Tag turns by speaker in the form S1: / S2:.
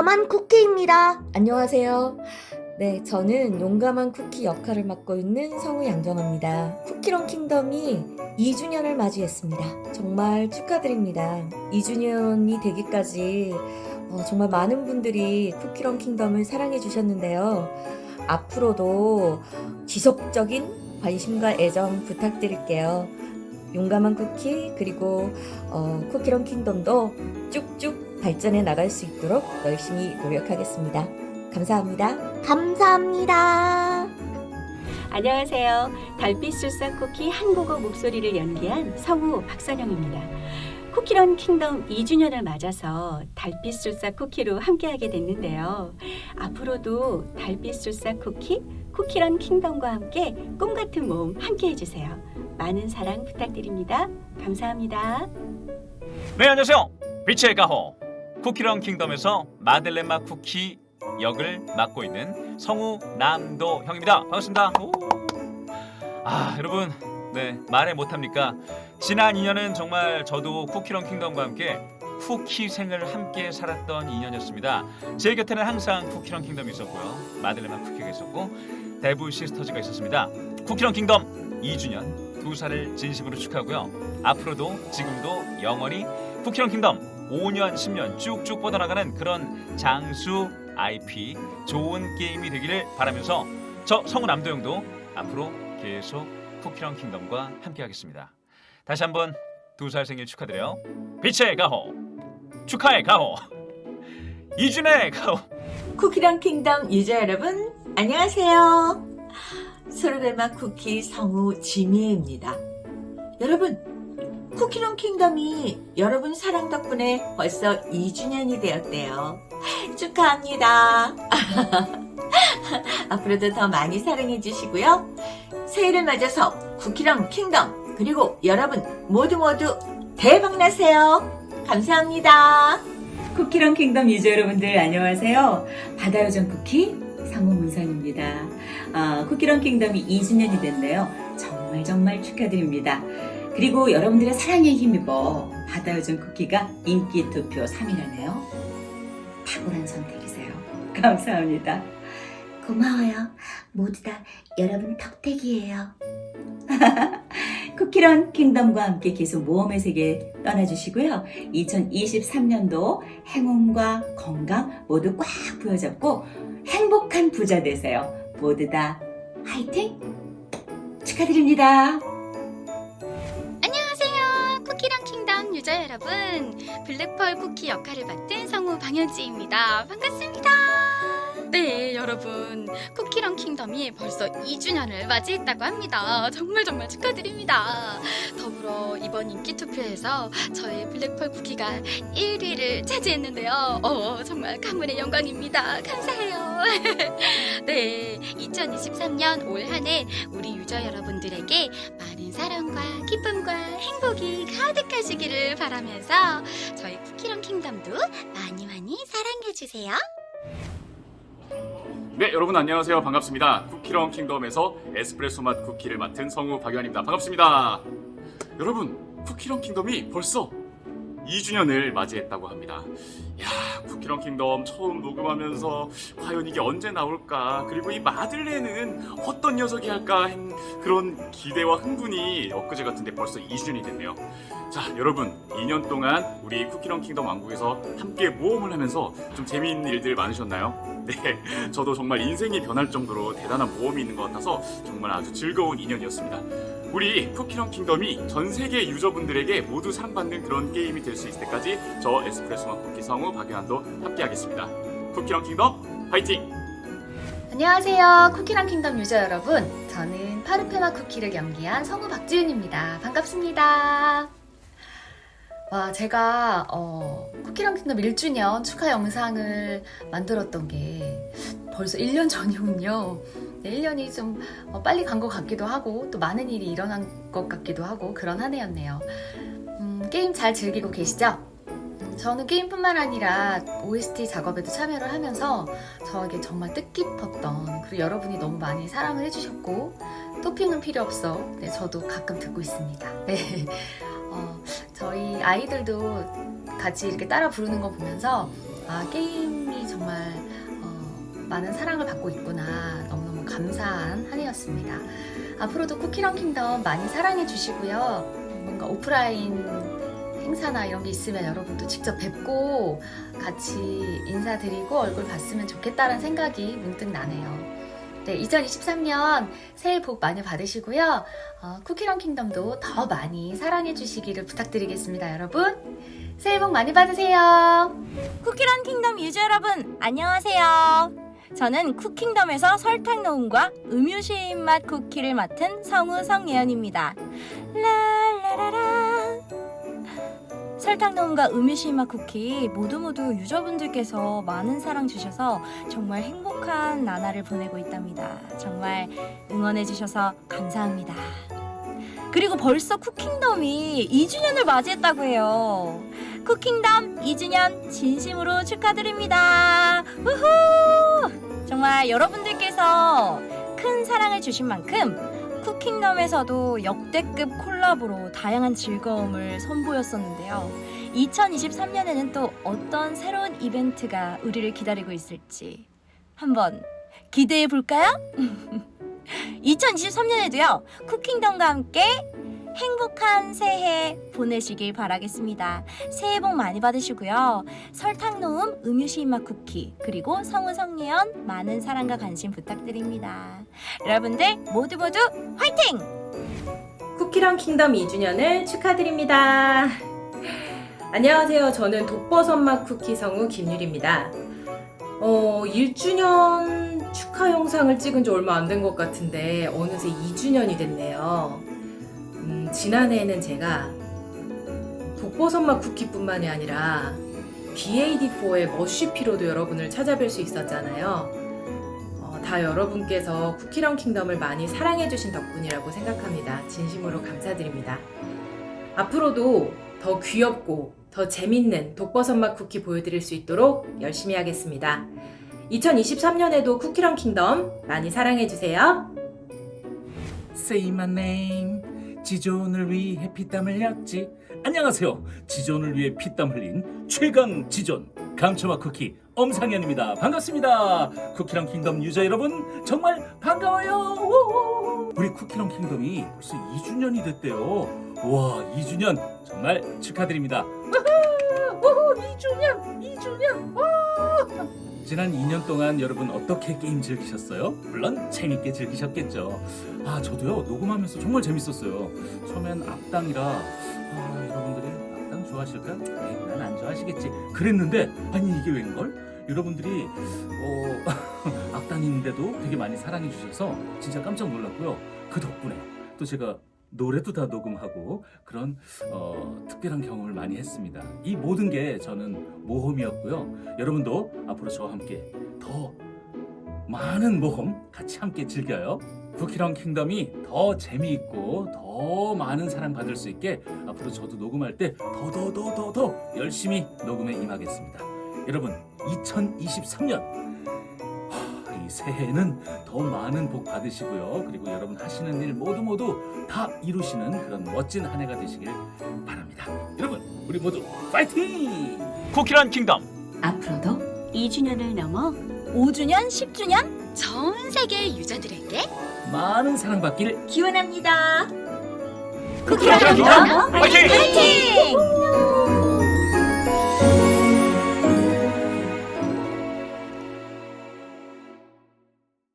S1: 용감한 쿠키입니다.
S2: 안녕하세요. 네, 저는 용감한 쿠키 역할을 맡고 있는 성우 양정아입니다. 쿠키런 킹덤이 2주년을 맞이했습니다. 정말 축하드립니다. 2주년이 되기까지 어, 정말 많은 분들이 쿠키런 킹덤을 사랑해 주셨는데요. 앞으로도 지속적인 관심과 애정 부탁드릴게요. 용감한 쿠키 그리고 어, 쿠키런 킹덤도 쭉쭉 발전해 나갈 수 있도록 열심히 노력하겠습니다. 감사합니다.
S1: 감사합니다.
S3: 안녕하세요. 달빛 술사 쿠키 한국어 목소리를 연기한 성우 박선영입니다. 쿠키런 킹덤 2주년을 맞아서 달빛 술사 쿠키로 함께하게 됐는데요. 앞으로도 달빛 술사 쿠키, 쿠키런 킹덤과 함께 꿈 같은 모험 함께 해 주세요. 많은 사랑 부탁드립니다. 감사합니다.
S4: 네 안녕하세요 빛의 가호 쿠키런 킹덤에서 마들렌마 쿠키 역을 맡고 있는 성우 남도 형입니다. 반갑습니다. 오. 아 여러분 네 말해 못합니까? 지난 2년은 정말 저도 쿠키런 킹덤과 함께 쿠키 생을 함께 살았던 2년이었습니다. 제 곁에는 항상 쿠키런 킹덤이 있었고요. 마들렌마 쿠키가 있었고 데브 시스터즈가 있었습니다. 쿠키런 킹덤 2주년 두 살을 진심으로 축하하고요. 앞으로도 지금도 영원히 쿠키런 킹덤 5년 10년 쭉쭉 뻗어나가는 그런 장수 IP 좋은 게임이 되기를 바라면서 저 성우 남도영도 앞으로 계속 쿠키런 킹덤과 함께하겠습니다. 다시 한번 두 살 생일 축하드려요. 빛의 가호 축하의 가호 이준의 가호
S5: 쿠키랑 킹덤 유저 여러분, 안녕하세요. 소르베마 쿠키 성우 지미입니다. 여러분, 쿠키랑 킹덤이 여러분 사랑 덕분에 벌써 2주년이 되었대요. 축하합니다. 앞으로도 더 많이 사랑해 주시고요. 새해를 맞아서 쿠키랑 킹덤, 그리고 여러분 모두 모두 대박 나세요. 감사합니다.
S6: 쿠키런 킹덤 유저 여러분들 안녕하세요. 바다요정 쿠키 상무 문상입니다. 아, 쿠키런 킹덤이 2주년이 됐네요. 정말 정말 축하드립니다. 그리고 여러분들의 사랑에 힘입어 바다 요정 쿠키가 인기 투표 3위라네요. 탁월한 선택이세요. 감사합니다.
S1: 고마워요. 모두 다 여러분 덕택이에요.
S6: 쿠키런 킹덤과 함께 계속 모험의 세계 떠나주시고요. 2023년도 행운과 건강 모두 꽉 부여잡고 행복한 부자 되세요. 모두 다 화이팅! 축하드립니다.
S7: 유저 여러분. 블랙펄 쿠키 역할을 맡은 성우 방현지입니다. 반갑습니다. 네, 여러분. 쿠키랑 킹덤이 벌써 2주년을 맞이했다고 합니다. 정말 정말 축하드립니다. 더불어 이번 인기 투표에서 저희 블랙펄 쿠키가 1위를 차지했는데요. 어, 정말 가문의 영광입니다. 감사해요. 네, 2023년 올 한 해 우리 유저 여러분들에게 많은 사랑과 기쁨과 행복이 가득하시기를 바라면서 저희 쿠키런 킹덤도 많이 많이 사랑해주세요.
S8: 네, 여러분 안녕하세요. 반갑습니다. 쿠키런 킹덤에서 에스프레소 맛 쿠키를 맡은 성우 박유한입니다. 반갑습니다. 여러분, 쿠키런 킹덤이 벌써 2주년을 맞이했다고 합니다. 야, 쿠키런 킹덤 처음 녹음하면서 과연 이게 언제 나올까? 그리고 이 마들렌은 어떤 녀석이 할까? 한 그런 기대와 흥분이 엊그제 같은데 벌써 2주년이 됐네요. 자, 여러분, 2년 동안 우리 쿠키런 킹덤 왕국에서 함께 모험을 하면서 좀 재미있는 일들 많으셨나요? 네, 저도 정말 인생이 변할 정도로 대단한 모험이 있는 것 같아서 정말 아주 즐거운 2년이었습니다. 우리 쿠키런 킹덤이 전 세계 유저분들에게 모두 사랑받는 그런 게임이 될 수 있을 때까지 저 에스프레소맛 쿠키 성우 박연한도 함께하겠습니다. 쿠키런 킹덤 파이팅!
S9: 안녕하세요. 쿠키랑 킹덤 유저 여러분. 저는 파르페마 쿠키를 연기한 성우 박지윤입니다. 반갑습니다. 와, 제가 어, 쿠키랑 킹덤 1주년 축하 영상을 만들었던 게 벌써 1년 전이군요. 네, 1년이 좀 어, 빨리 간 것 같기도 하고 또 많은 일이 일어난 것 같기도 하고 그런 한 해였네요. 음, 게임 잘 즐기고 계시죠? 음, 저는 게임뿐만 아니라 OST 작업에도 참여를 하면서 저에게 정말 뜻깊었던 그리고 여러분이 너무 많이 사랑을 해주셨고 토핑은 필요 없어 네, 저도 가끔 듣고 있습니다 네. 어, 저희 아이들도 같이 이렇게 따라 부르는 거 보면서 아, 게임이 정말 어, 많은 사랑을 받고 있구나. 너무너무 감사한 한 해였습니다. 앞으로도 쿠키런 킹덤 많이 사랑해 주시고요. 뭔가 오프라인 행사나 이런 게 있으면 여러분도 직접 뵙고 같이 인사드리고 얼굴 봤으면 좋겠다는 생각이 문득 나네요. 네, 2023년 새해 복 많이 받으시고요. 어, 쿠키런 킹덤도 더 많이 사랑해 주시기를 부탁드리겠습니다, 여러분. 새해 복 많이 받으세요.
S10: 쿠키런 킹덤 유저 여러분 안녕하세요. 저는 쿠킹덤에서 설탕 녹음과 음유시인 맛 쿠키를 맡은 성우 성예연입니다. 라라라라 설탕 녹음과 음유시인 맛 쿠키 모두 모두 유저분들께서 많은 사랑 주셔서 정말 행복한 나날을 보내고 있답니다. 정말 응원해 주셔서 감사합니다. 그리고 벌써 쿠킹덤이 2주년을 맞이했다고 해요. 쿠킹덤 2주년 진심으로 축하드립니다. 우후! 정말 여러분들께서 큰 사랑을 주신 만큼 쿠킹덤에서도 역대급 콜라보로 다양한 즐거움을 선보였었는데요. 2023년에는 또 어떤 새로운 이벤트가 우리를 기다리고 있을지 한번 기대해 볼까요? 2023년에도요. 쿠킹덤과 함께 행복한 새해 보내시길 바라겠습니다. 새해 복 많이 받으시고요. 설탕 놓음 음유시 입맛 쿠키 그리고 성우 성예연 많은 사랑과 관심 부탁드립니다. 여러분들 모두 모두 화이팅!
S11: 쿠키랑 킹덤 2주년을 축하드립니다. 안녕하세요. 저는 독버섯맛 쿠키 성우 김유리입니다. 어, 1주년 축하 영상을 찍은 지 얼마 안 된 것 같은데 어느새 2주년이 됐네요. 음, 지난해에는 제가 독버섯맛 쿠키뿐만이 아니라 BAD4의 머쉬피로도 여러분을 찾아뵐 수 있었잖아요. 어, 다 여러분께서 쿠키런 킹덤을 많이 사랑해주신 덕분이라고 생각합니다. 진심으로 감사드립니다. 앞으로도 더 귀엽고 더 재밌는 독버섯맛 쿠키 보여드릴 수 있도록 열심히 하겠습니다. 2023년에도 쿠키런 킹덤 많이 사랑해주세요.
S12: Say my name. 지존을 위해 피땀 흘렸지. 안녕하세요. 지존을 위해 피땀 흘린 최강 지존 감초맛 쿠키 엄상현입니다. 반갑습니다. 쿠키랑 킹덤 유저 여러분 정말 반가워요. 우리 쿠키랑 킹덤이 벌써 2주년이 됐대요. 와 2주년 정말 축하드립니다. 우후, 우후, 2주년 2주년 와. 지난 2년 동안 여러분 어떻게 게임 즐기셨어요? 물론 재밌게 즐기셨겠죠. 아 저도요 녹음하면서 정말 재밌었어요. 처음엔 악당이라 아, 여러분들이 악당 좋아하실까? 난 안 좋아하시겠지. 그랬는데 아니 이게 웬걸? 여러분들이 어, 악당인데도 되게 많이 사랑해 주셔서 진짜 깜짝 놀랐고요. 그 덕분에 또 제가 노래도 다 녹음하고 그런 어, 특별한 경험을 많이 했습니다. 이 모든 게 저는 모험이었고요. 여러분도 앞으로 저와 함께 더 많은 모험 같이 함께 즐겨요. 쿠키랑 킹덤이 더 재미있고 더 많은 사랑 받을 수 있게 앞으로 저도 녹음할 때 더 더 더 더 더 열심히 녹음에 임하겠습니다. 여러분 2023년 이 새해에는 더 많은 복 받으시고요. 그리고 여러분 하시는 일 모두 모두 다 이루시는 그런 멋진 한 해가 되시길 바랍니다. 여러분 우리 모두 파이팅!
S4: 쿠키런 킹덤
S3: 앞으로도 2주년을 넘어
S10: 5주년, 10주년?
S7: 전 세계 유저들에게
S12: 많은 사랑받길
S5: 기원합니다.
S4: 쿠키런 킹덤 화이팅!
S10: 화이팅!